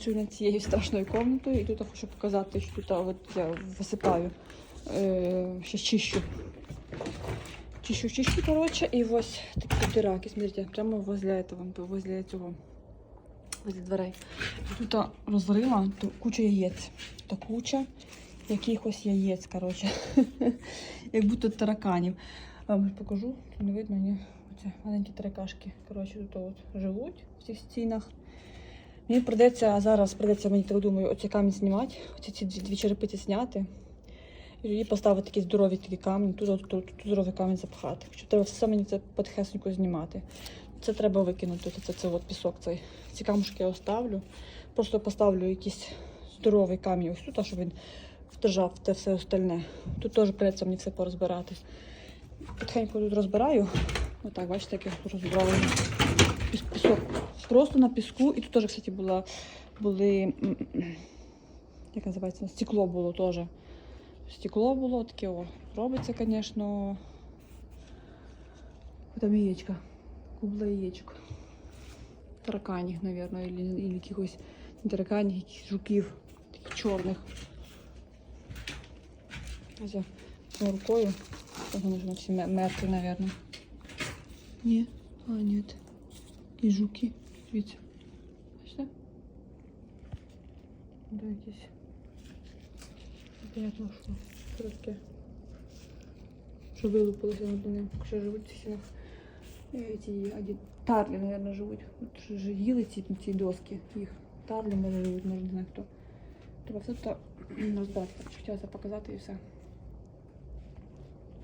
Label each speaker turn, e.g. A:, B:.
A: Цю над цією страшною комнатою, і тут я хочу показати, що тут от я висипаю, е, ще чищу. Чищу, чищу, коротше, і ось такі дираки, смотрите, прямо возле этого, возле цього, возле дверей. Тут розрила ту кучу яєць. Та куча якихось яєць, коротше. Як будто тараканів. Вам покажу, не видно, ні. Оце маленькі таракашки. Коротше, тут от живуть в цих стінах. Мені придеться зараз придеться мені так думаю, оці камінь знімати, оці ці дві, черепиці зняти. І поставити такі здорові такі камні, тут, тут, тут, здоровий камінь запхати. Що треба все мені це потихесенько знімати. Це треба викинути. Це, це от пісок цей. Ці камушки я оставлю. Просто поставлю якийсь здоровий камінь ось тут, щоб він вдержав те все остальне. Тут теж придеться мені все порозбирати. Потихеньку тут розбираю. Отак, бачите, як я розбирала. Просто на піску. І тут теж, кстати, була, були. Як називається? Стекло було теж. Стекло було таке, о. Робиться, звісно. Там яєчко. Кубла яєчко. Тараканів, мабуть, або якихось не тараканів, якихось жуків, таких чорних. Ось рукою. Вони ж всі мертві, мабуть. Ні, а, ні. І жуки. Дивіться. Бачите? Якісь. Понятно, що це. Що вилупилося над ним, що живуть в стінах. Е, Ці аді... тарлі, мабуть, живуть. Ж їли ці, ці доски. Їх тарлі, може, живуть, може, не хто. Треба все це розбирати. Хотілося показати і все.